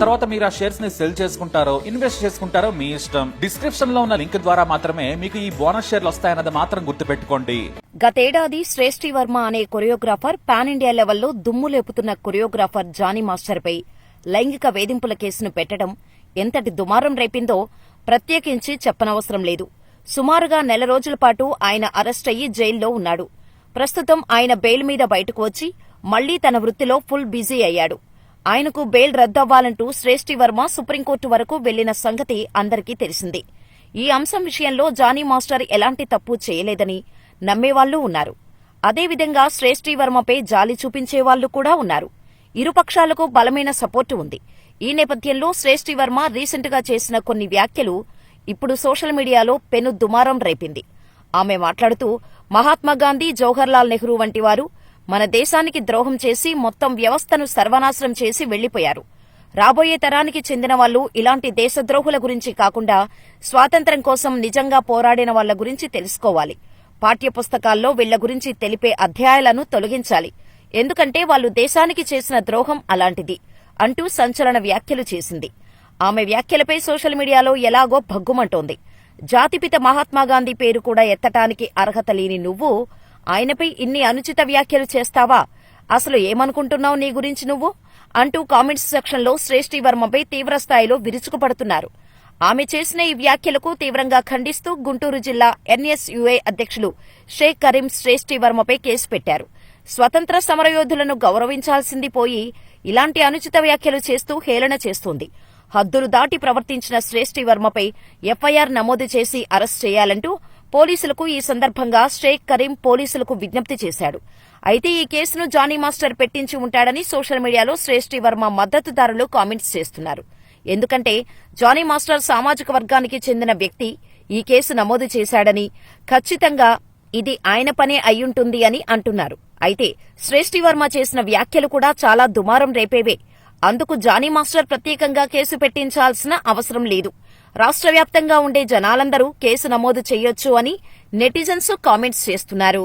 తర్వాత మీరు ఆ షేర్స్ని సెల్ చేసుకుంటారో ఇన్వెస్ట్ చేసుకుంటారో మీ ఇష్టం. డిస్క్రిప్షన్లో ఉన్న లింక్ ద్వారా మాత్రమే మీకు ఈ బోనస్ షేర్లు వస్తాయన్నది మాత్రం గుర్తుపెట్టుకోండి. గతేడాది శ్రేష్ఠి వర్మ అనే కొరియోగ్రాఫర్ పాన్ ఇండియా లెవెల్లో దుమ్ము లేపుతున్న కొరియోగ్రాఫర్ జానీ మాస్టర్పై లైంగిక వేధింపుల కేసును పెట్టడం ఎంతటి దుమారం రేపిందో ప్రత్యేకించి చెప్పనవసరం లేదు. సుమారుగా నెల రోజుల పాటు ఆయన అరెస్ట్ అయ్యి జైల్లో ఉన్నాడు. ప్రస్తుతం ఆయన బెయిల్ మీద బయటకు వచ్చి మళ్ళీ తన వృత్తిలో ఫుల్ బిజీ అయ్యాడు. ఆయనకు బెయిల్ రద్దవ్వాలంటూ శ్రేష్ఠి వర్మ సుప్రీంకోర్టు వరకు వెళ్ళిన సంగతి అందరికీ తెలిసిందే. ఈ అంశం విషయంలో జానీ మాస్టర్ ఎలాంటి తప్పు చేయలేదని నమ్మేవాళ్ళు ఉన్నారు. అదేవిధంగా శ్రేష్ఠి వర్మపై జాలి చూపించేవాళ్ళు కూడా ఉన్నారు. ఇరుపక్షాలకు బలమైన సపోర్టు ఉంది. ఈ నేపథ్యంలో శ్రేష్ఠి వర్మ రీసెంట్గా చేసిన కొన్ని వ్యాఖ్యలు ఇప్పుడు సోషల్ మీడియాలో పెను దుమారం రేపింది. ఆమె మాట్లాడుతూ మహాత్మాగాంధీ జవహర్లాల్ నెహ్రూ వంటి వారు మన దేశానికి ద్రోహం చేసి మొత్తం వ్యవస్థను సర్వనాశనం చేసి వెళ్ళిపోయారు రాబోయే తరానికి చెందిన వాళ్ళు ఇలాంటి దేశద్రోహుల గురించి కాకుండా స్వాతంత్ర్యం కోసం నిజంగా పోరాడిన వాళ్ళ గురించి తెలుసుకోవాలి. పాఠ్యపుస్తకాల్లో వీళ్ళ గురించి తెలిపే అధ్యాయాలను తొలగించాలి. ఎందుకంటే వాళ్ళు దేశానికి చేసిన ద్రోహం అలాంటిది అంటూ సంచలన వ్యాఖ్యలు చేసింది. ఆమె వ్యాఖ్యలపై సోషల్ మీడియాలో ఎలాగో భగ్గుమంటోంది. జాతిపిత మహాత్మాగాంధీ పేరు కూడా ఎత్తటానికి అర్హత లేని నువ్వు ఆయనపై ఇన్ని అనుచిత వ్యాఖ్యలు చేస్తావా? అసలు ఏమనుకుంటున్నావు నీ గురించి నువ్వు? అంటూ కామెంట్స్ సెక్షన్లో శ్రేష్ఠి వర్మపై తీవ్రస్థాయిలో విరుచుకుపడుతున్నారు. ఆమె చేసిన ఈ వ్యాఖ్యలకు తీవ్రంగా ఖండిస్తూ గుంటూరు జిల్లా ఎన్ఎస్యుఏ అధ్యక్షులు షేక్ కరీం శ్రేష్ఠి వర్మపై కేసు పెట్టారు. స్వతంత్ర సమరయోధులను గౌరవించాల్సింది పోయి ఇలాంటి అనుచిత వ్యాఖ్యలు చేస్తూ హేళన చేస్తోంది. హద్దులు దాటి ప్రవర్తించిన శ్రేష్ఠి వర్మపై ఎఫ్ఐఆర్ నమోదు చేసి అరెస్ట్ చేయాలంటూ పోలీసులకు ఈ సందర్భంగా షేక్ కరీం పోలీసులకు విజ్ఞప్తి చేశాడు. అయితే ఈ కేసును జానీ మాస్టర్ పెట్టించి ఉంటాడని సోషల్ మీడియాలో శ్రేష్ఠి వర్మ మద్దతుదారులు కామెంట్స్ చేస్తున్నారు. ఎందుకంటే జానీ మాస్టర్ సామాజిక వర్గానికి చెందిన వ్యక్తి ఈ కేసు నమోదు చేశాడని ఖచ్చితంగా ఇది ఆయన పనే అయ్యుంటుంది అని అంటున్నారు. అయితే శ్రేష్ఠి వర్మ చేసిన వ్యాఖ్యలు కూడా చాలా దుమారం రేపేవే. అందుకు జానీ మాస్టర్ ప్రత్యేకంగా కేసు పెట్టించాల్సిన అవసరం లేదు. రాష్ట్ర వ్యాప్తంగా ఉండే జనాలందరూ కేసు నమోదు చేయొచ్చు అని నెటిజన్స్ కామెంట్స్ చేస్తున్నారు.